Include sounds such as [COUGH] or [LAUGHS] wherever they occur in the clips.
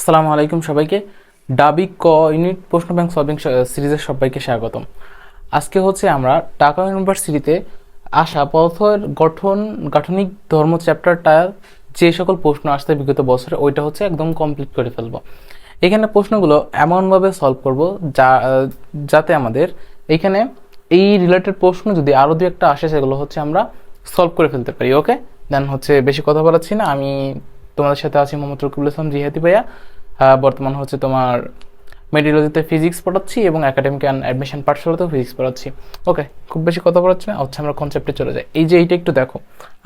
আসসালামু আলাইকুম সবাইকে। ডাবি ক ইউনিট প্রশ্ন ব্যাংক সলভিং সিরিজের সবাইকে স্বাগতম। আজকে হচ্ছে আমরা ঢাকা ইউনিভার্সিটিতে আসা পথের গঠন, গাঠনিক ধর্ম চ্যাপ্টারটা যে সকল প্রশ্ন আসতে বিগত বছরে ওইটা হচ্ছে একদম কমপ্লিট করে ফেলব। এখানে প্রশ্নগুলো এমনভাবে সলভ করব যা, যাতে আমাদের এখানে এই রিলেটেড প্রশ্ন যদি আরও দু একটা আসে সেগুলো হচ্ছে আমরা সলভ করে ফেলতে পারি ওকে দেন হচ্ছে বেশি কথা বলাচ্ছি না। আমি তোমাদের সাথে আছি মোহাম্মদ রকিবুল ইসলাম জিহাদি ভাইয়া। বর্তমান হচ্ছে তোমার মেডিওলজিতে ফিজিক্স পড়াচ্ছি এবং একাডেমিক অ্যান্ড অ্যাডমিশন পাঠশালাতেও ফিজিক্স পড়াচ্ছি। ওকে খুব বেশি কথা বলাচ্ছি না হচ্ছে আমরা কনসেপ্টে চলে যাই। এই যে এইটা একটু দেখো।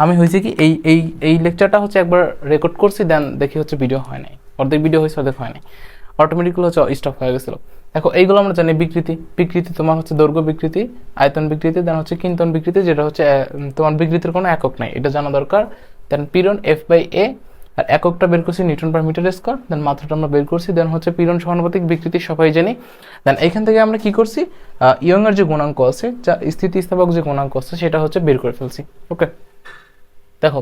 আমি হয়েছে কি, এই এই এই লেকচারটা হচ্ছে একবার রেকর্ড করছি দেন দেখি হচ্ছে ভিডিও হয় নাই। অর্ধেক ভিডিও হয়েছে, অর্ধেক হয় নাই। অটোমেটিকগুলো হচ্ছে স্টপ হয়ে গেছিল। দেখো, এইগুলো আমরা জানি বিকৃতি। বিকৃতি তোমার হচ্ছে দৈর্ঘ্য বিকৃতি, আয়তন বিকৃতি দেন হচ্ছে কিন্তন বিকৃতি, যেটা হচ্ছে তোমার বিকৃতির কোনো একক নাই। এটা জানা দরকার। দেন পিরন এফ বাই এ আর এককটা বের করছি newton per metre square then মাত্রাটা আমরা বের করছি দেন হচ্ছে পীড়ন সমানুপাতিক বিকৃতি সবাই জানি। দেন এখান থেকে আমরা কি করছি? ইয়ং এর যে গুণাঙ্ক আছে, যা স্থিতিস্থাপক যে গুণাঙ্ক আছে, সেটা হচ্ছে বের করে ফেলছি। ওকে দেখো।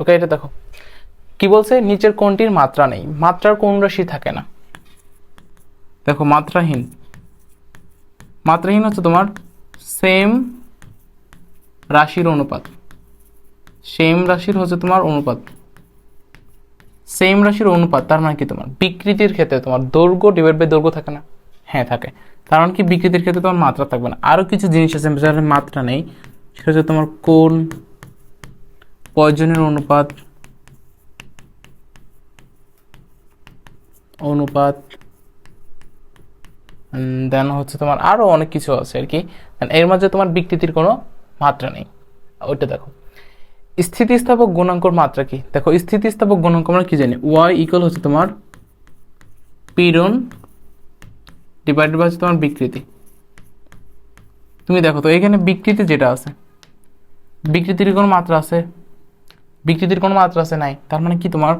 ওকে এটা দেখো। কি বলছে? নিচের কোনটির মাত্রা নেই। মাত্রার কোন রাশি থাকে না। দেখো, মাত্রাহীন। মাত্রাহীন হচ্ছে তোমার সেম রাশির অনুপাত। সেম রাশির হচ্ছে তোমার অনুপাত। সেম রাশির অনুপাত, তার মানে কি তোমার? বিকৃতির ক্ষেত্রে তোমার দৈর্ঘ্য ডিভাইড বাই দৈর্ঘ্য থাকে না। হ্যাঁ থাকে। কারণ কি? বিকৃতির ক্ষেত্রে তোমার মাত্রা থাকবে না। আরও কিছু জিনিস আছে, যার মাত্রা নেই, সেটা হচ্ছে তোমার কোন, পয়জনের অনুপাত অনুপাত দেন হচ্ছে তোমার আরও অনেক কিছু আছে আর কি। এর মাঝে তোমার বিকৃতির কোনো মাত্রা নেই। ওইটা দেখো। স্থিতিস্থাপক গুণাঙ্কর মাত্রা কি? দেখো, স্থিতিস্থাপক গুণাঙ্ক আমরা কি জানি? ওয়াই ইকুয়াল হচ্ছে তোমার পীড়ন ডিভাইডেড বাই হচ্ছে তোমার বিকৃতি। তুমি দেখো তো, এখানে বিকৃতি যেটা আছে, বিকৃতির কোনো মাত্রা আছে, বিকৃতির কোনো মাত্রা আছে নাই। তার মানে কি তোমার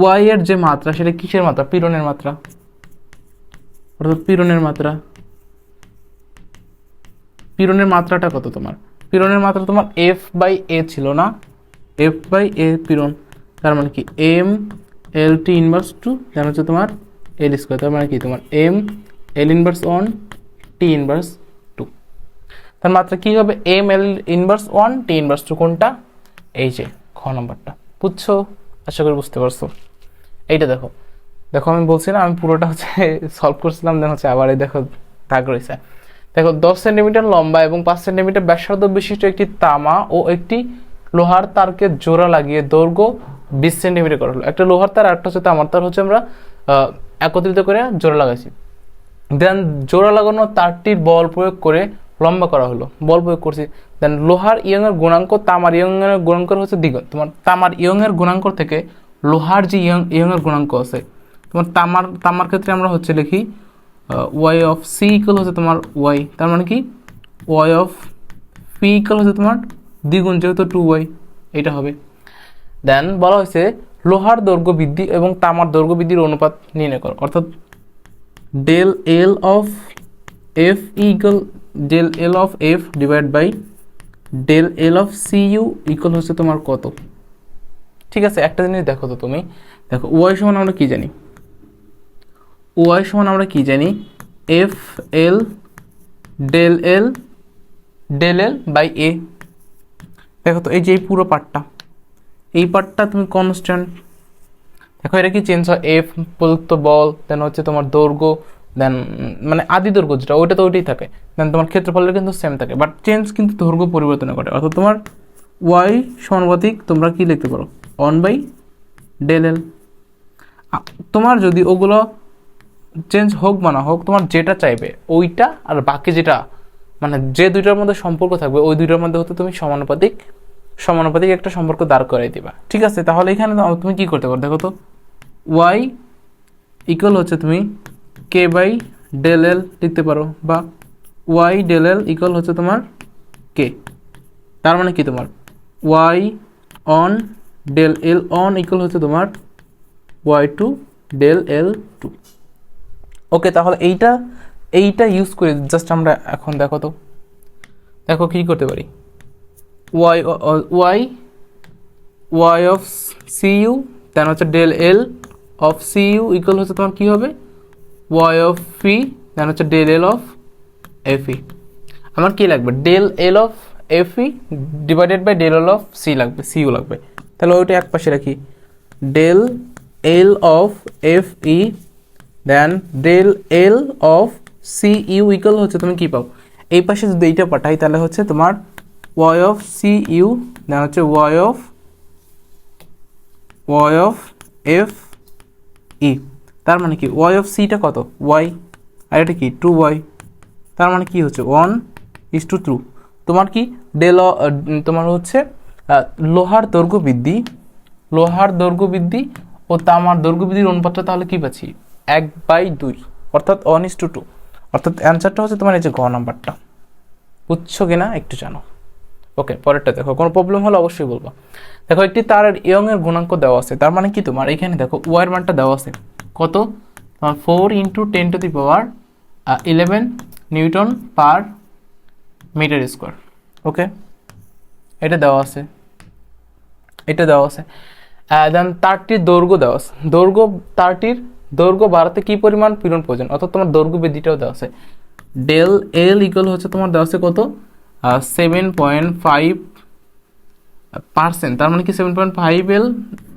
ওয়াই এর যে মাত্রা, সেটা কিসের মাত্রা? পীড়নের মাত্রা। অর্থাৎ পীড়নের মাত্রা। পীড়নের মাত্রাটা কত তোমার? পীড়নের মাত্রা তোমার এফ বাই এ ছিল না? এফ বাই এ পীড়ন। তার মানে কি? M L T inverse two তার হচ্ছে তোমার এল স্কোয়ার তার মানে কি? তোমার M L inverse one T inverse two তার মাত্রা কি হবে? M L inverse one T inverse two কোনটা? এই যে, খ নম্বরটা। বুঝছ? আশা করি বুঝতে পারছ। এইটা দেখো। দেখো, আমি বলছি না, আমি পুরোটা হচ্ছে [LAUGHS] সলভ করছিলাম দেন হচ্ছে আবার এই দেখো, দাগ রয়েছে। দেখো, দশ সেন্টিমিটার লম্বা এবং পাঁচ সেন্টিমিটার ব্যাসার্ধ বিশিষ্ট একটি তামা ও একটি লোহার তারকে জোড়া লাগিয়ে দৈর্ঘ্য বিশ সেন্টিমিটার করা হলো। একটা লোহার তার একটা হচ্ছে তামার তার হচ্ছে আমরা একত্রিত করে জোড়া লাগাইছি। দেন জোড়া লাগানো তারটির বল প্রয়োগ করে লম্বা করা হলো। বল প্রয়োগ করছি। দেন লোহার ইয়ংয়ের গুণাঙ্ক, তামার ইয়ংয়ের গুণাঙ্ক হচ্ছে দ্বিগুণ। তোমার তামার ইয়ংয়ের গুণাঙ্ক থেকে লোহার যে ইয়ং ইয়ংয়ের গুণাঙ্ক আছে, তোমার তামার তামার ক্ষেত্রে আমরা হচ্ছে লিখি ওয়াই অফ সি ইকুয়াল হচ্ছে তোমার ওয়াই তার মানে কি? ওয়াই অফ পি ইকুয়াল হচ্ছে তোমার দ্বিগুণ, যেহেতু টু ওয়াই এটা হবে। দেন বলা হয়েছে, লোহার দৈর্ঘ্য বৃদ্ধি এবং তামার দৈর্ঘ্য বৃদ্ধির অনুপাত নির্ণয় করো। অর্থাৎ del L of F equal del L of F divide by del L of C U equal হচ্ছে তোমার কত? ঠিক আছে, একটা জিনিস দেখো তো তুমি। দেখো ওয়াই সমান আমরা কি জানি? ওয়াই সমান আমরা কি জানি? F L del L del L by A দেখো তো, এই যে এই পুরো পার্টটা এই পার্টটা তুমি কনস্ট্যান্ট দেখো, এটা কি চেঞ্জ হয়? এফ প্রযুক্ত বল দেন হচ্ছে তোমার দৈর্ঘ্য। দেন মানে আদি দৈর্ঘ্য যেটা, ওইটা তো ওইটাই থাকে। দেন তোমার ক্ষেত্রফলের কিন্তু সেম থাকে। বাট চেঞ্জ কিন্তু দৈর্ঘ্য পরিবর্তন ঘটে। অর্থাৎ তোমার ওয়াই সমানুপাতিক তোমরা কি লিখতে পারো? ওয়ান বাই ডেল এল তোমার যদি ওগুলো চেঞ্জ হোক বা না হোক, তোমার যেটা চাইবে, ওইটা আর বাকি যেটা মানে যে দুইটার মধ্যে সম্পর্ক থাকবে, ওই দুইটার মধ্যে হতে তুমি সমানুপাতিক সমানুপাতিক একটা সম্পর্ক দাঁড় করাই দিবা। ঠিক আছে? তাহলে এখানে তুমি কি করতে পারো? দেখো তো ওয়াই ইকুয়াল হচ্ছে তুমি কে বাই ডেল এল লিখতে পারো বা ওয়াই ডেল এল ইকুয়াল হচ্ছে তোমার কে তার মানে কি তোমার? Y on del L on equal হচ্ছে তোমার Y two del L two okay তাহলে এইটা এইটা ইউজ করে জাস্ট আমরা এখন দেখো তো। দেখো কী করতে পারি? Y Y Y of C U then হচ্ছে del L of C U equal হচ্ছে তোমার কী হবে? ওয়াই অফ ফি দেন হচ্ছে ডেল এল অফ এফ আমার কী লাগবে? Del L of F divided by del L of C লাগবে সি ইউ লাগবে। তাহলে ওইটা এক পাশে রাখি। Del L of F E then del L of C U equal হচ্ছে তুমি কী পাও? এই পাশে যদি এইটা পাঠাই, তাহলে হচ্ছে তোমার Y of C U then হচ্ছে Y of Y of F E তার মানে কি? ওয়াই অফ সিটা কত? ওয়াই আর এটা কি? টু ওয়াই তার মানে কি হচ্ছে? ওয়ান ইস টু টু তোমার কি? ডেল তোমার হচ্ছে লোহার দৈর্ঘ্য বৃদ্ধি, লোহার দৈর্ঘ্য বৃদ্ধি ও তামার দৈর্ঘ্য বৃদ্ধির অনুপাতটা তাহলে কী পাচ্ছি? এক বাই দুই। অর্থাৎ ওয়ান ইস টু টু অর্থাৎ অ্যান্সারটা হচ্ছে তোমার এই যে গ নাম্বারটা। বুঝছ কিনা? একটু জানো। ওকে পরেরটা দেখো। কোনো প্রবলেম হলে অবশ্যই বলব। দেখো, একটি তারের ইয়ং এর গুণাঙ্ক দেওয়া আছে। তার মানে কি তোমার? এখানে দেখো ওয়ার মানটা দেওয়া আছে। কত? তোমার four into ten to the power eleven newton per metre square. Okay এটা দেওয়া আছে। এটা দেওয়া আছে। দেন তারটির দৈর্ঘ্য দেওয়া আছে। দৈর্ঘ্য, তারটির দৈর্ঘ্য বাড়াতে কি পরিমাণ পীড়ন প্রয়োজন? অর্থাৎ তোমার দৈর্ঘ্য বৃদ্ধিটাও দেওয়া আছে। ডেল এল ইকুয়াল হচ্ছে তোমার দেওয়া আছে কত? সেভেন পয়েন্ট ফাইভ পার্সেন্ট তার মানে কি seven point five L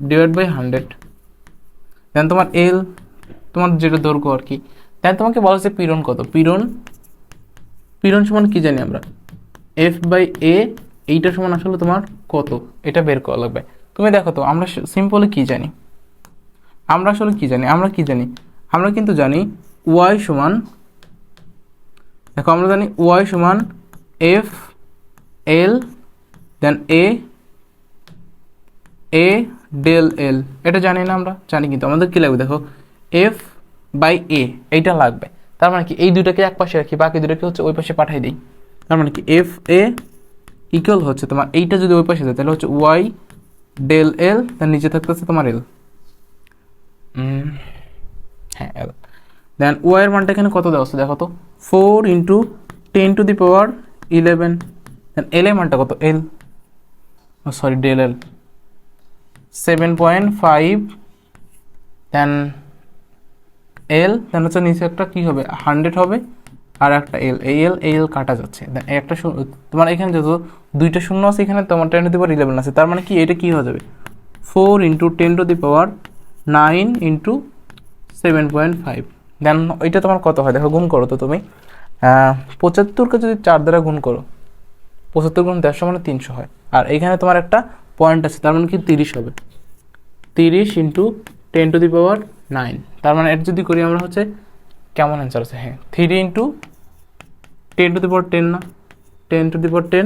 divide by hundred then তোমার এল তোমার যেটা দৈর্ঘ্য আর কি। দেন তোমাকে বলা হচ্ছে পীড়ন কত? পীড়ন পীড়ন সমান কি জানি আমরা? এফ বাই এ এইটা সমান আসলে তোমার কত? এটা বের করা লাগবে। তুমি দেখো তো, আমরা সিম্পলি কি জানি? আমরা আসলে কি জানি? আমরা কি জানি? আমরা কিন্তু জানি ওয়াই সমান, দেখো আমরা জানি ওয়াই সমান এফ এল দেন এ এ ডেল এল এটা জানি না আমরা জানি কিন্তু। আমাদের কি লাগবে দেখো? এফ বাই এ এইটা লাগবে। তার মানে কি এই দুটাকে এক পাশে রাখি বাকি দুটাকে হচ্ছে ওই পাশে পাঠিয়ে দিই। তার মানে কি এফ এ ইকুয়াল হচ্ছে তোমার এইটা যদি ওই পাশে যায় তাহলে হচ্ছে ওয়াই ডেল এল তার নিচে থাকতেছে তোমার এল হ্যাঁ এল দেন ওয়াইয়ের মানটা এখানে কত দেওয়া আছে দেখো তো? Four into ten to the power eleven then L এর মানটা কত? L sorry del L seven point five then L then হচ্ছে নিচে একটা কী হবে? হান্ড্রেড হবে, আর একটা এল এই এল এই এল কাটা যাচ্ছে। এই একটা তোমার এখানে যত দুইটা শূন্য আছে, এখানে তোমার ten to the power eleven আছে। তার মানে কি? এটা কী হয়ে যাবে? Four into ten to the power nine into seven point five then ওইটা তোমার কত হয়? দেখো, গুণ করো তো তুমি। পঁচাত্তরকে যদি চার দ্বারা গুণ করো, পঁচাত্তর গুণ দেড়শো মানে তিনশো হয়। আর এখানে তোমার একটা পয়েন্ট আছে, তার মানে কি তিরিশ হবে। তিরিশ into ten to the power nine তার মানে এটা যদি করি আমরা হচ্ছে, কেমন অ্যান্সার আছে? হ্যাঁ three into ten to the power ten না? Ten to the power ten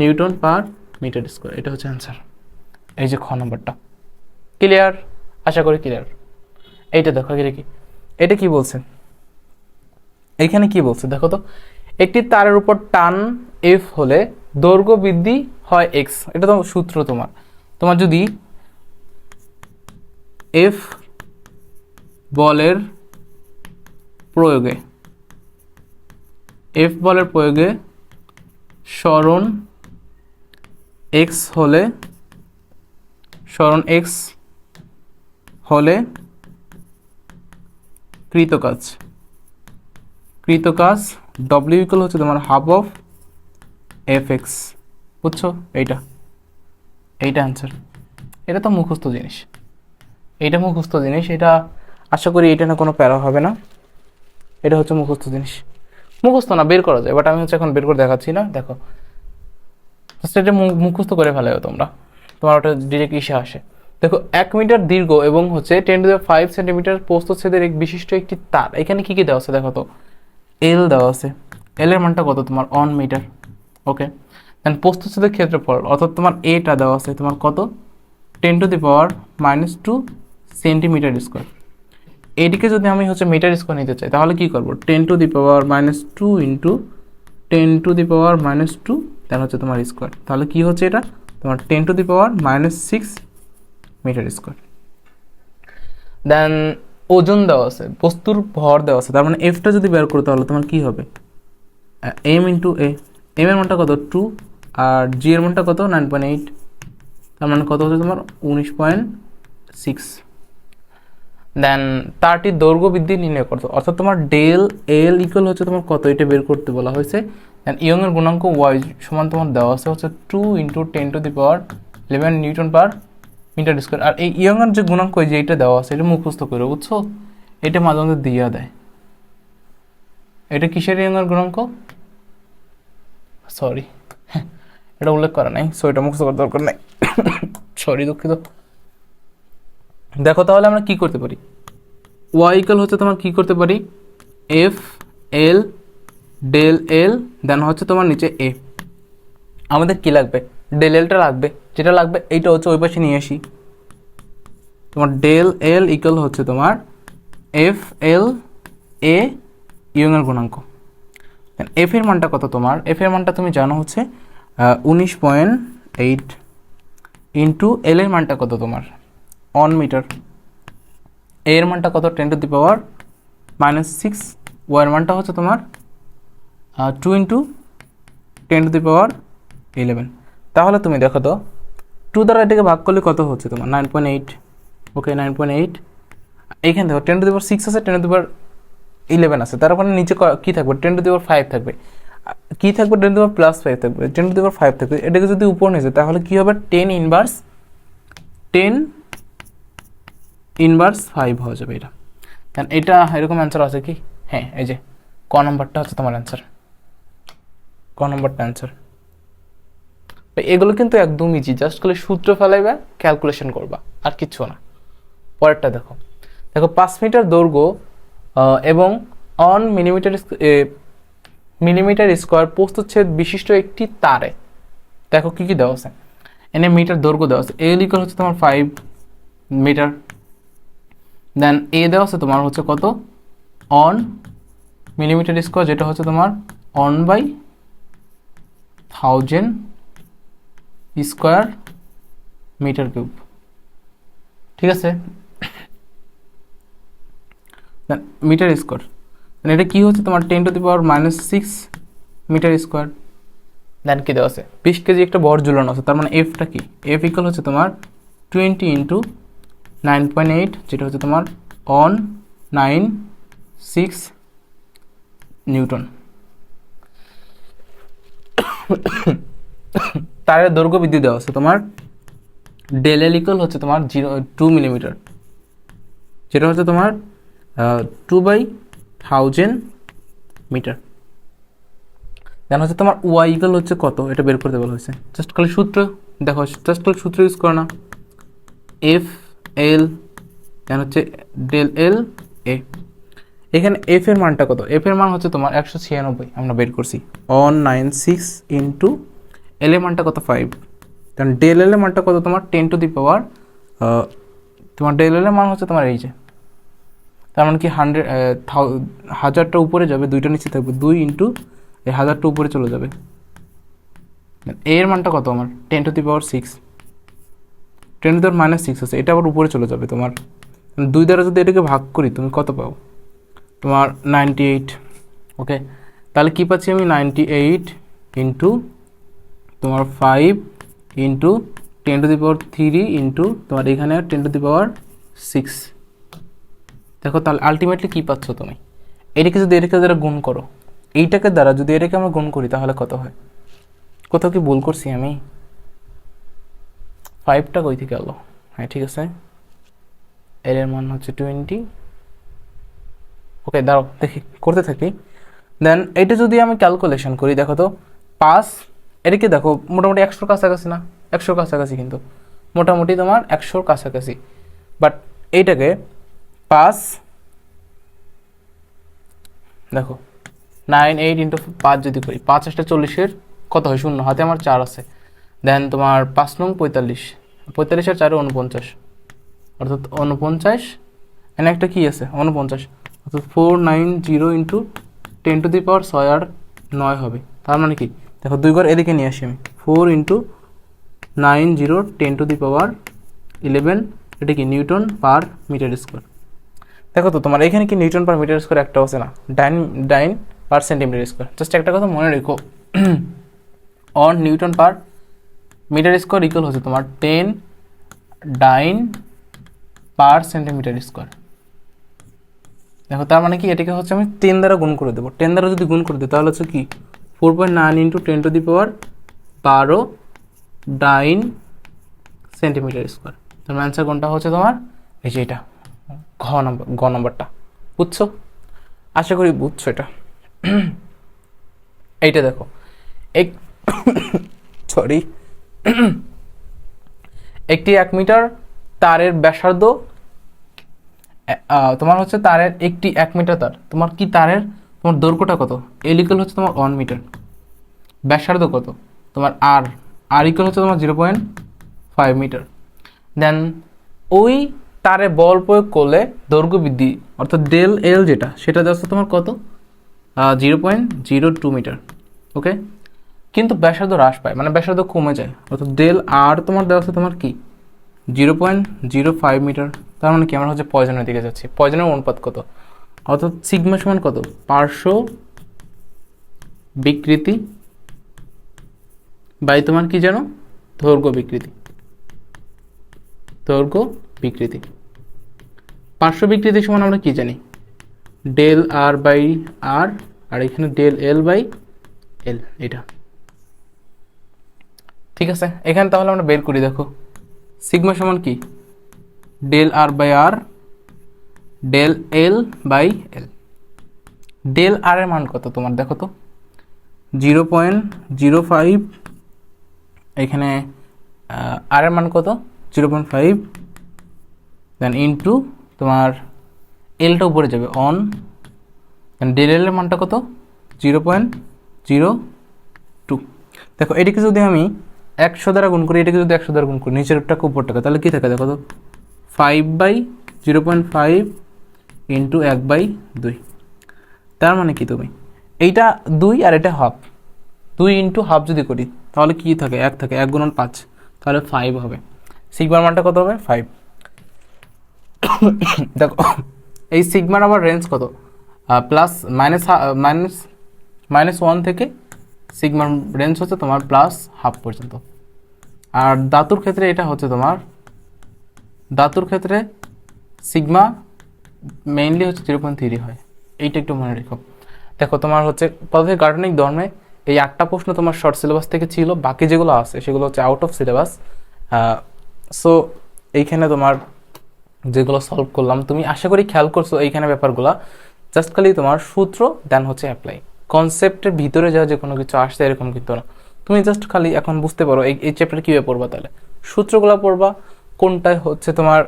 newton per metre square এটা হচ্ছে অ্যান্সার এই যে খ নম্বরটা। ক্লিয়ার আশা করি ক্লিয়ার এইটা দেখো, এটা কি? এটা কি বলছে? এখানে কি বলছে? দেখো তো, একটি তারের উপর টান এফ হলে দৈর্ঘ্য বৃদ্ধি হয় এক্স এটা তো সূত্র তোমার। তোমার যদি এফ বলের প্রয়োগে এফ বলের প্রয়োগে স্মরণ এক্স হলে, স্মরণ এক্স হলে কৃতকাজ। কৃতকাজ ডব্লিউ ইকুয়াল হচ্ছে তোমার হাফ অফ এফ এক্স বুঝছ? এইটা। এইটা অ্যান্সার এটা তো মুখস্থ জিনিস। এইটা মুখস্থ জিনিস, এটা আশা করি এটা না কোনো প্যারা হবে না। এটা হচ্ছে মুখস্থ জিনিস। মুখস্থ না, বের করা যায় বাট আমি হচ্ছে এখন বের করে দেখাচ্ছি না, দেখো। এটা মুখস্থ করে ফেলাও তোমরা। তোমার ওটা ডিরেক্ট ইসে আসে। দেখো, এক মিটার দীর্ঘ এবং হচ্ছে টেন টু ফাইভ সেন্টিমিটার প্রস্থচ্ছেদের এক বিশিষ্ট একটি তার। এখানে কি কি দেওয়া আছে দেখো তো? এল দেওয়া আছে। এল এর মানটা কত তোমার? অন মিটার ওকে দেন প্রস্থচ্ছেদের ক্ষেত্রফল, অর্থাৎ তোমার এটা দেওয়া আছে, তোমার কত? Ten to the power minus two centimetre square এইদিকে যদি আমি হচ্ছে মিটার স্কোয়ার নিতে চাই, তাহলে কি করব? Ten to the power minus two into ten to the power minus two then হচ্ছে তোমার স্কোয়ার তাহলে কি হচ্ছে এটা? তোমার ten to the power minus six metre square then ওজন দেওয়া আছে, বস্তুর ভর দেওয়া আছে, তার মানে এফটা যদি বের করো তাহলে তোমার কি হবে? এম ইন্টু এ এম এর মানটা কত? টু আর জি এর মানটা কত? নাইন পয়েন্ট এইট তার মানে কত হচ্ছে তোমার? উনিশ পয়েন্ট সিক্স দেন তারটির দৈর্ঘ্য বৃদ্ধি নির্ণয় করতো। অর্থাৎ তোমার ডেল এল ইকুয়াল হচ্ছে তোমার কত? এটা বের করতে বলা হয়েছে। দেন ইয়ং এর গুণাঙ্ক ওয়াই সমান তোমার দেওয়া আছে হচ্ছে two into ten to the power eleven newton per metre square আর এই ইয়ং এর যে গুণাঙ্ক যে এটা দেওয়া আছে, এটা মুখস্থ করে, বুঝছ? এটা মাঝে মাঝে দিয়া দেয়। এটা কিসের ইয়ং এর গুণাঙ্ক? সরি হ্যাঁ এটা উল্লেখ করা নাই সো এটা মুখস্থ করার দরকার নাই। সরি দুঃখিত। দেখো তাহলে আমরা কি করতে পারি? ওয়াই ইকাল হচ্ছে তোমার কি করতে পারি? এফ এল ডেল এল দেন হচ্ছে তোমার নিচে এ আমাদের কি লাগবে? ডেল এলটা লাগবে। যেটা লাগবে এইটা হচ্ছে ওই পাশে নিয়ে আসি। তোমার ডেল এল ইকাল হচ্ছে তোমার এফ এল এ ইউংয়ের গুণাঙ্ক। এফ এর মানটা কত তোমার? এফ এর মানটা তুমি জানো হচ্ছে উনিশ পয়েন্ট এইট ইন্টু এল এর মানটা কত তোমার? অন মিটার এ এর মানটা কত? Ten to the power minus six war মানটা হচ্ছে তোমার two into ten to the power eleven তাহলে তুমি দেখো তো টু দ্বারা এটাকে ভাগ করলে কত হচ্ছে তোমার? Nine point eight okay nine point eight এইখান দেখো ten to the power six আছে ten to the power eleven আছে। তার মানে নিচে ক- থাকবে? টেন টু দি ফাইভ থাকবে। কি থাকবে? Ten to power plus five থাকবে। টেন টু দি ফাইভ থাকবে। এটাকে যদি উপর নিয়ে যায় তাহলে কি হবে? Ten inverse ten inverse five হয়ে যাবে এটা। দেন এটা এরকম অ্যান্সার আছে কি? হ্যাঁ এই যে, ক নম্বরটা হচ্ছে তোমার অ্যান্সার ক নম্বরটা অ্যান্সার এগুলো কিন্তু একদম ইজি জাস্ট খালি সূত্র ফেলাইবা ক্যালকুলেশন করবা। আর কিচ্ছু না। পরেরটা দেখো। দেখো, পাঁচ মিটার দৈর্ঘ্য এবং অন মিলিমিটার মিলিমিটার স্কোয়ার প্রস্তুচ্ছেদ বিশিষ্ট একটি তারে। দেখো কি কি দেওয়া আছে। এনে মিটার দৈর্ঘ্য দেওয়া আছে। এ লিকার হচ্ছে তোমার ফাইভ মিটার দেন এ দেওয়া আছে তোমার হচ্ছে কত? অন মিলিমিটার স্কোয়ার যেটা হচ্ছে তোমার one by thousand square metre cube ঠিক আছে? মিটার স্কোয়ার এটা কি হচ্ছে? তোমার ten to the power minus six metre square then কি দেওয়া আছে? বিশ কেজি একটা বর ঝুলানো আছে। তার মানে এফটা কি? এফ ইকাল হচ্ছে তোমার twenty into nine point eight যেটা হচ্ছে তোমার অন নাইন সিক্স নিউটন তারের দৈর্ঘ্য বৃদ্ধি দেওয়া আছে। তোমার ডেল এল ইকুয়াল হচ্ছে তোমার জিরো টু মিলিমিটার যেটা হচ্ছে তোমার two by thousand metre then হচ্ছে তোমার ওয়াই ইকুয়াল হচ্ছে কত? এটা বের করতে বলা হয়েছে। জাস্ট খালি সূত্র দেখো জাস্ট খালি সূত্র ইউজ করো না। এফ এল দেন হচ্ছে ডেল এল এ এখানে এফ এর মানটা কত? এফ এর মান হচ্ছে তোমার একশো ছিয়ানব্বই। আমরা বের করছি। One nine six into L এর মানটা কত? ফাইভ দেন ডেল এল এর মানটা কত? তোমার টেন টু দি পাওয়ার তোমার ডেল এল এর মান হচ্ছে তোমার এই যে। তার মানে কি হান্ড্রেড হাজারটা উপরে যাবে, দুইটা নিচে থাকবে, দুই ইন্টু এই হাজারটা উপরে চলে যাবে। এর মানটা কত আমার? Ten to the power six ten to power minus six আছে, এটা আবার উপরে চলে যাবে তোমার। দুই দ্বারা যদি এটাকে ভাগ করি, তুমি কত পাও? তোমার নাইনটি এইট ওকে তাহলে কী পাচ্ছি আমি? নাইনটি এইট ইন্টু তোমার five into ten to the power three into তোমার এখানে ten to the power six দেখো তাহলে আলটিমেটলি কী পাচ্ছ তুমি? এটাকে যদি এটাকে দ্বারা গুণ করো, এইটাকে দ্বারা যদি এটাকে আমরা গুণ করি, তাহলে কত হয়? কোথাও কি ভুল করছি আমি? ফাইভটা কই থেকে গেলো হ্যাঁ ঠিক আছে। এর মান হচ্ছে টোয়েন্টি ওকে দাঁড়াও, দেখি, করতে থাকি। দেন এটা যদি আমি ক্যালকুলেশন করি, দেখো তো, পাঁচ, এটাকে দেখো, মোটামুটি একশোর কাছাকাছি না? একশোর কাছাকাছি কিন্তু। মোটামুটি তোমার একশোর কাছাকাছি। বাট এইটাকে পাঁচ দেখো নাইন এইট ইন্টু পাঁচ যদি করি, পাঁচ একটা চল্লিশের কত হয়? শূন্য। হাতে আমার চার আছে। দেন তোমার পাঁচ নং পঁয়তাল্লিশ। পঁয়তাল্লিশের চারে উনপঞ্চাশ অর্থাৎ উনপঞ্চাশ এখানে একটা কি আছে? উনপঞ্চাশ অর্থাৎ four nine zero into ten to the power ছয় আর নয় হবে। তার মানে কি? দেখো, দুই ঘর এদিকে নিয়ে আসি আমি। Four into nine zero ten to the power eleven এটা কি? Newton per metre square. দেখো তো, তোমার এখানে কি নিউটন পার মিটার স্কোয়ার একটা আছে না? Dyne dyne per centimetre square. Just একটা কথা মনে রেখো। [CLEARS THROAT] One newton per metre square equal হচ্ছে তোমার ten dyne per centimetre square. দেখো, তার মানে কি? এটাকে হচ্ছে আমি টেন দ্বারা গুণ করে দেবো। টেন দ্বারা যদি গুণ করে দিই, তাহলে হচ্ছে কি? Four point nine into ten to the power বারো ডাইন সেন্টিমিটার স্কোয়ার। তোমার অ্যান্সার কোনটা হচ্ছে তোমার? এই যে এটা। ঘ নম্বর, গ নম্বরটা। বুঝছ? আশা করি বুঝছ এটা। এইটা দেখো। এক সরি একটি এক মিটার তারের ব্যাসার্ধ তোমার হচ্ছে তারের একটি এক মিটার তার। তোমার কি তারের, তোমার দৈর্ঘ্যটা কত? এল ইকুয়াল হচ্ছে তোমার ওয়ান মিটার ব্যাসার্ধ কত? তোমার আর আর ইকুয়াল হচ্ছে তোমার zero point five metre then ওই তারে বল প্রয়োগ করলে দৈর্ঘ্য বৃদ্ধি, অর্থাৎ ডেল এল যেটা, সেটা যাচ্ছে তোমার কত? Zero point zero two metre okay কিন্তু ব্যাসার্ধ হ্রাস পায় মানে ব্যাসার্ধ কমে যায়, অর্থাৎ ডেল আর তোমার দেওয়া আছে তোমার কি? Zero point zero five metre তার মানে কি? আমরা হচ্ছে পয়জনের দিকে যাচ্ছি। পয়জনের অনুপাত কত? অর্থাৎ সিগমা সমান কত? পার্শ্ব বিকৃতি বাই তোমার কি জানো দৈর্ঘ্য বিকৃতি। দৈর্ঘ্য বিকৃতি। পার্শ্ব বিকৃতি সমান আমরা কি জানি? ডেল আর বাই আর আর এখানে ডেল এল বাই এল, এটা। ঠিক আছে, এখানে তাহলে আমরা বের করি, দেখো। সিগমা সমান কি? Del R by R, del L by L. Del R এর মান কত তোমার, দেখো তো? জিরো পয়েন্ট জিরো ফাইভ, এখানে আর এর মান কত? Zero point five, then into তোমার এলটা উপরে যাবে অন ডেল এলের মানটা কত? জিরো পয়েন্ট জিরো টু দেখো, এটিকে যদি আমি একশো দ্বারা গুণ করি, এটাকে যদি একশো দ্বারা গুণ করি নিচেরটাকে উপরটাকে তাহলে কী থাকে দেখো তো? Five by zero point five into এক বাই দুই। তার মানে কি তুমি? এইটা দুই আর এটা হাফ দুই ইন্টু হাফ যদি করি, তাহলে কি থাকে? এক থাকে, এক গুণন পাঁচ। তাহলে ফাইভ হবে। সিগমার মানটা কত হবে? ফাইভ দেখো, এই সিগমার আবার রেঞ্জ কত? Plus minus minus minus one থেকে সিগমার রেঞ্জ হচ্ছে তোমার প্লাস হাফ পর্যন্ত। আর দাতুর ক্ষেত্রে এটা হচ্ছে তোমার দাতুর ক্ষেত্রে সিগমা মেইনলি হচ্ছে জিরো পয়েন্ট থ্রি হয়। এইটা একটু মনে রেখো। দেখো, তোমার হচ্ছে পদার্থের গার্ডেনিক ধর্মে এই আটটা প্রশ্ন তোমার শর্ট সিলেবাস থেকে ছিল, বাকি যেগুলো আছে সেগুলো হচ্ছে আউট অফ সিলেবাস সো এইখানে তোমার যেগুলো সলভ করলাম, তুমি আশা করি খেয়াল করছ এইখানে ব্যাপারগুলো। জাস্ট খালি তোমার সূত্র দেন হচ্ছে অ্যাপ্লাই কনসেপ্টের ভিতরে যা যে কোনো কিছু আসছে এরকম কিন্তু না। তুমি জাস্ট খালি এখন বুঝতে পারো এই এই চ্যাপ্টার কীভাবে পড়বা তাহলে। সূত্রগুলো পড়বা, কোনটায় হচ্ছে তোমার,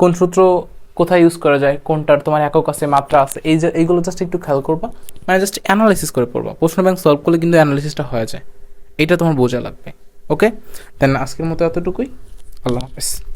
কোন সূত্র কোথায় ইউজ করা যায়, কোনটার তোমার একক আছে, মাত্রা আছে, এই যে, এইগুলো জাস্ট একটু খেয়াল করবা। মানে জাস্ট অ্যানালাইসিস করে পড়বা। প্রশ্ন ব্যাংক সলভ করলে কিন্তু অ্যানালাইসিসটা হয়ে যায়। এটা তোমার বোঝা লাগবে। ওকে দেন আজকের মতো এতটুকুই। আল্লাহ হাফেজ।